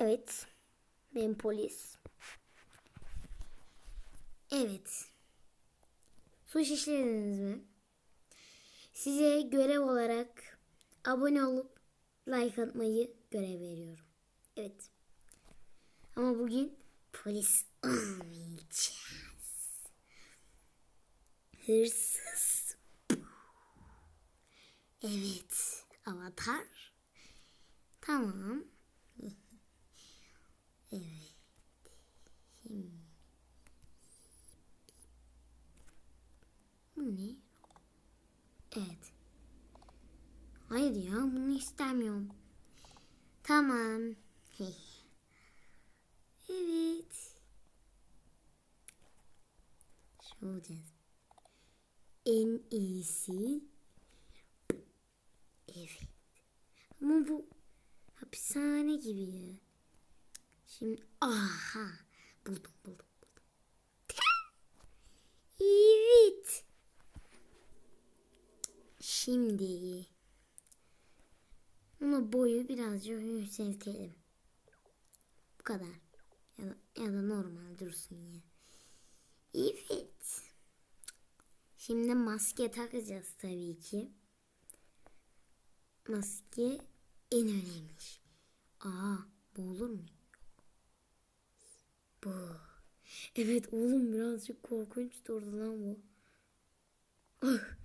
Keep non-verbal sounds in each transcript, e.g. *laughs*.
Evet. Ben polis. Evet. Suç işlediniz mi? Size görev olarak abone olup like atmayı görev veriyorum. Evet. Ama bugün polis olmayacağız. Hırsız. Evet. Avatar. Tamam. Evet. Şimdi. Bu ne? Evet. Hayır ya bunu istemiyorum. Tamam. *laughs* evet. Şu olacağız. En iyisi. Evet. Ama bu hapishane gibi ya. Şimdi aha buldum buldum buldum. *laughs* Evet. Şimdi bunu boyu birazcık yükseltelim. Bu kadar. Ya da, ya da normal dursun ya. Evet. Şimdi maske takacağız tabii ki. Maske en önemli. Aa bu olur mu? Bu. Evet oğlum birazcık korkunç durdu lan bu. Ah,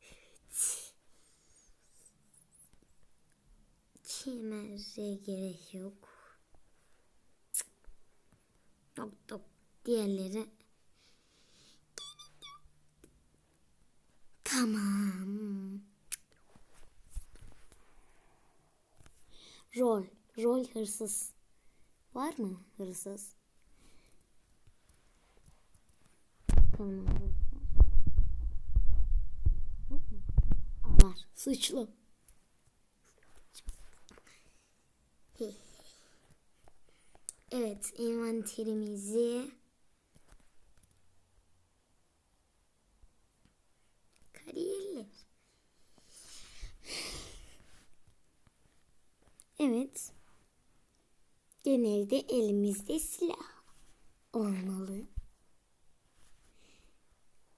evet. Kemere gerek yok. Yok yok. Diğerleri. Tamam. Rol. Rol hırsız. Var mı hırsız? Tamam. Var. Suçlu. Evet, envanterimizi kariyerler. Evet. Genelde elimizde silah olmalı.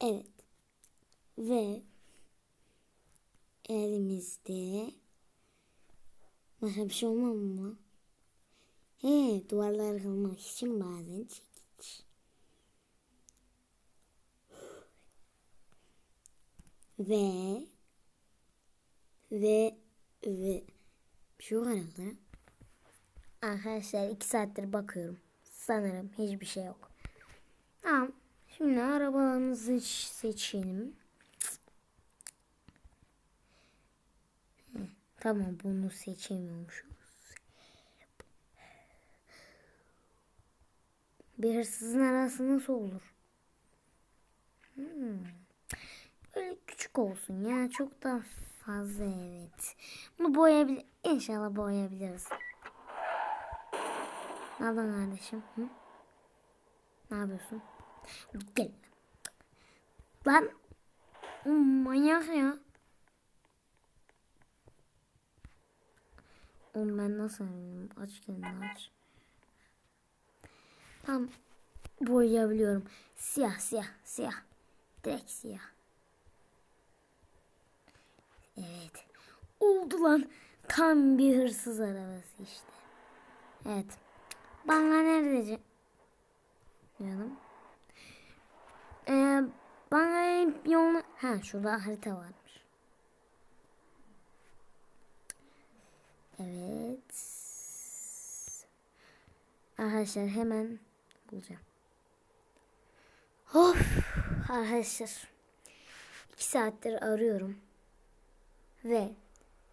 Evet. Ve elimizde başka bir şey olmam mı? He, duvarları kırmak için bazen çekiç. Ve ve ve şu arada arkadaşlar iki saattir bakıyorum. Sanırım hiçbir şey yok. Tamam. Şimdi arabalarımızı seçelim. Tamam bunu seçemiyormuşuz. Bir hırsızın arası nasıl olur? Hmm. Böyle küçük olsun ya. Çok da fazla evet. Bunu boyayabilir. İnşallah boyayabiliriz. Ne yapıyorsun kardeşim? Hı? Ne yapıyorsun? Gel. Lan. Manyak ya. Oğlum ben nasıl eminim? Aç kendini aç. Tam boyayabiliyorum. Siyah siyah siyah. Direkt siyah. Evet. Oldu lan. Tam bir hırsız arabası işte. Evet. Bana nerede canım? Ee, bana yolunu... Ha şurada harita varmış. Evet. Arkadaşlar hemen bulacağım. Of arkadaşlar. iki saattir arıyorum. Ve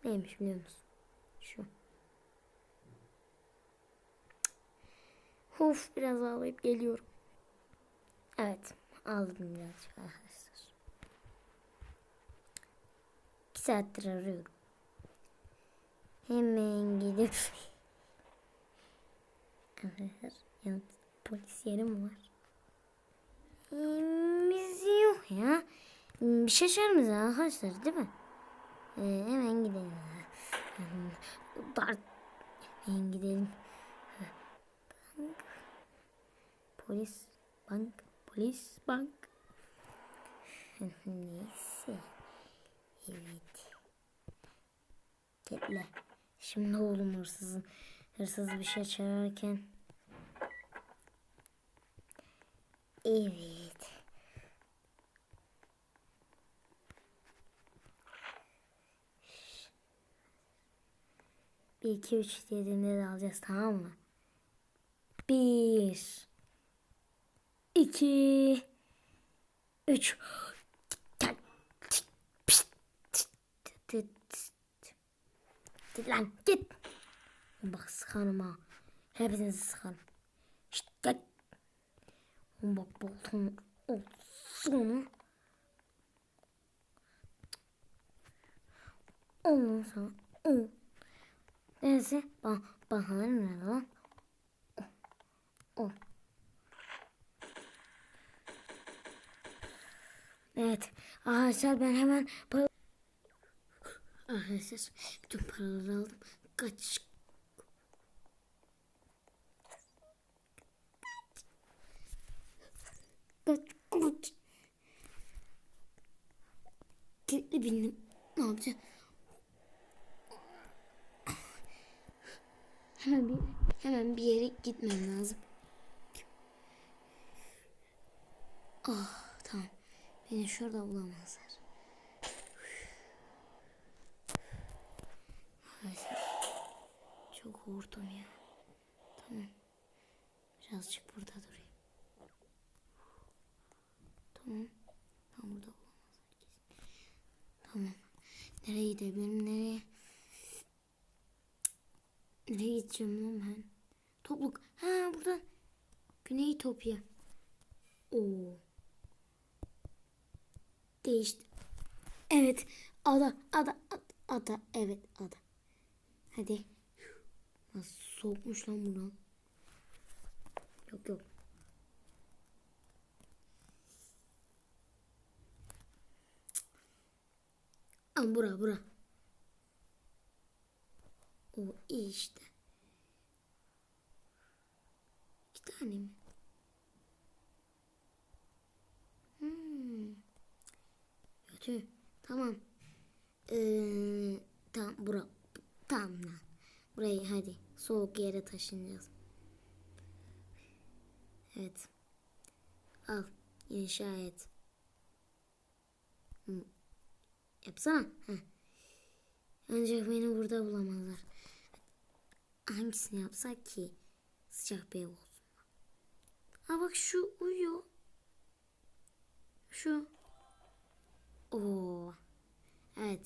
neymiş biliyor musun? Şu. Of biraz ağlayıp geliyorum. Evet ağladım birazcık arkadaşlar. İki saattir arıyorum. Hemen gidip Arkadaşlar yan polis yeri mi var? Biz yok ya. Bir şey şaşırmaz arkadaşlar değil mi? Ee, hemen gidelim. Dart. Hemen gidelim. bank. Polis bank. Polis bank. Neyse. Evet. Ketle. Şimdi oğlum hırsızın hırsız bir şey çalarken. Evet. Bir, iki, üç dediğinde de alacağız tamam mı? Bir. İki, Üç. Git lan git. Bak sıkarım ha. Hepinizi sıkarım. Şşt git. Bak boltum olsun. Ondan sonra. O. Neyse. Bak, bana ne lan? O. Evet. Arkadaşlar ben hemen para... Arkadaşlar bütün paraları aldım. Kaç. Kaç. Kaç. Kilitli bindim. Ne yapacağım? Hemen bir hemen bir yere gitmem lazım. Ah tamam. Beni şurada bulamazlar. Çok korktum ya. Tamam. Birazcık burada durayım. Tamam. Tam burada bulamazlar. Tamam. Nereye gidebilirim? Nereye? Nereye gideceğim lan ben? Topluk. Ha buradan. Güney Topya. Oo. Değişti. Evet. Ada. Ada. Ada. ada. Evet. Ada. Hadi. Nasıl soğukmuş lan buradan. Yok yok. Aa, bura bura. O iyi işte. İki tane mi? Hmm. Kötü. Tamam. Ee, tamam bura. Tamam lan. Burayı hadi soğuk yere taşınacağız. Evet. Al. inşa et. Yapsana. Heh. Ancak beni burada bulamazlar. Hangisini yapsak ki sıcak bir ev olsun. Ha bak şu uyuyor. Şu. Oo. Evet.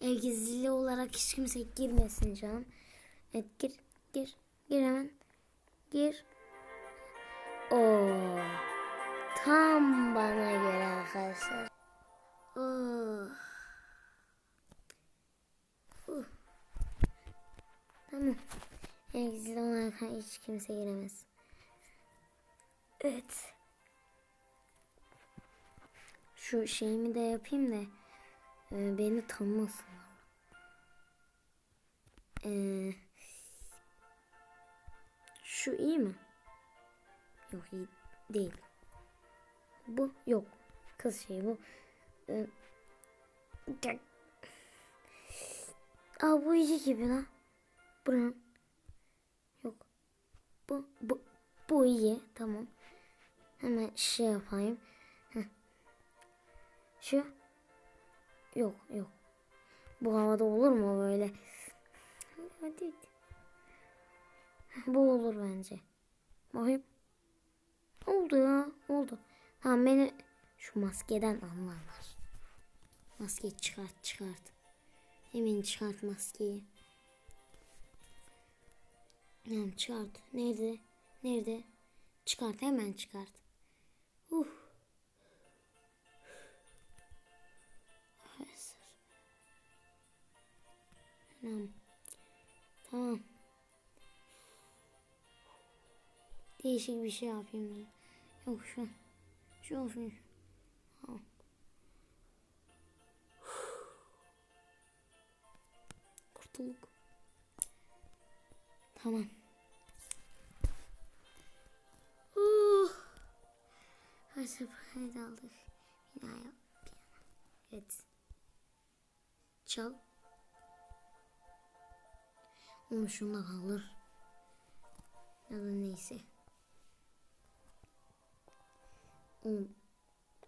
Ev gizliliği olarak hiç kimse girmesin canım. Evet gir. Gir. Gir hemen. Gir. Oo. Tam bana göre arkadaşlar. Uh. Tamam. En gizli olarak hiç kimse giremez. Evet. Şu şeyimi de yapayım da e, beni tanımasınlar. Ee, şu iyi mi? Yok iyi değil. Bu yok. Kız şey bu. Ee. Aa bu iyi gibi lan. Buranın. Yok. Bu, bu, bu iyi. Tamam. Hemen şey yapayım. Şu. Yok yok. Bu havada olur mu böyle? Hadi. Bu olur bence. Bakayım. Oldu ya. Oldu. Tamam beni şu maskeden anlarlar. Maskeyi çıkart çıkart. Hemen çıkart maskeyi. Tamam çıkart. Nerede? Nerede? Çıkart hemen çıkart. Uh. Tamam. Tamam. Değişik bir şey yapayım. Diye. Yok şu. Şu olsun. Şu. Tamam. Kurtulduk. Tamam. Uh. Her seferinde aldık. Bir daha yap. Evet. Çal. Onu şunda kalır. Ya da neyse. Onu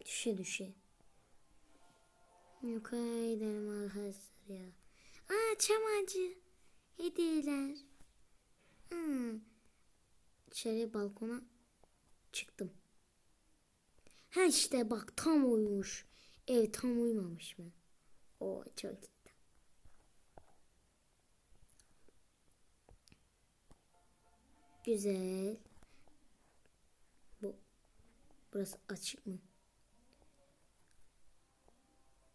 düşe düşe. Yukarı gidelim arkadaşlar ya. Aa çam ağacı. Hediyeler. Hmm. Dışarı balkona çıktım. Ha işte bak tam uyumuş. Ev tam uyumamış mı? O çok iyi. Güzel. Bu burası açık mı?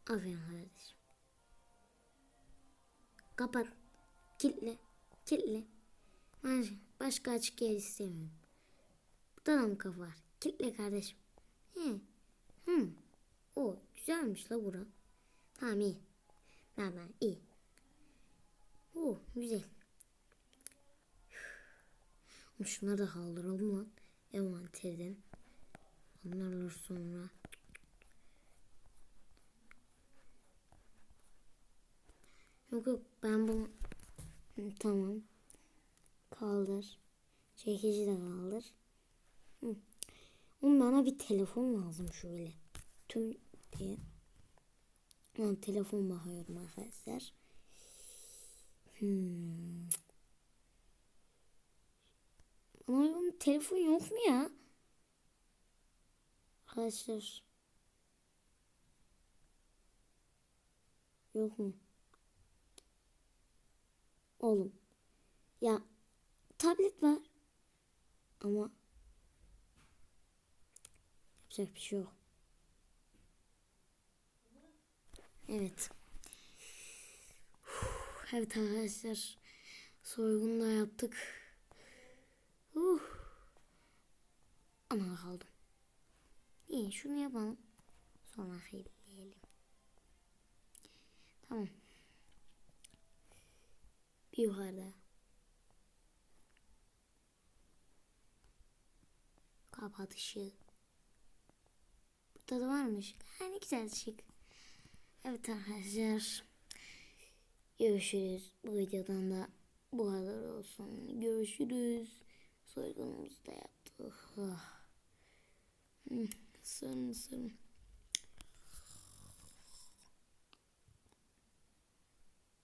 Aferin kardeşim. Kapat. Kilitle. Kilitle. Başka, başka açık yer istemiyorum. Burada da mı kapı var? Kilitle kardeşim. He. Hı. O güzelmiş la bura. Tamam iyi. Tamam iyi. O güzel. Şunları da kaldıralım lan. Envanterden. Onlarla sonra. Yok yok ben bunu tamam. Kaldır. Çekici de kaldır. Hı. Bana bir telefon lazım şöyle. Tüm diye. Ben telefon bakıyorum arkadaşlar. Hmm. Ama oğlum telefon yok mu ya? Arkadaşlar. Yok mu? Oğlum. Ya tablet var. Ama yapacak bir şey yok. Evet. Evet arkadaşlar. Soygun da yaptık. Uh. Ana kaldım. İyi şunu yapalım. Sonra hayırlayalım. Tamam. Bir yukarıda. Kapat ışığı. Burada da varmış. Ha, ne güzel ışık. Evet arkadaşlar. Görüşürüz. Bu videodan da bu kadar olsun. Görüşürüz. Soygunumuzu da yaptık. Ah. Hı, Sırın sırın.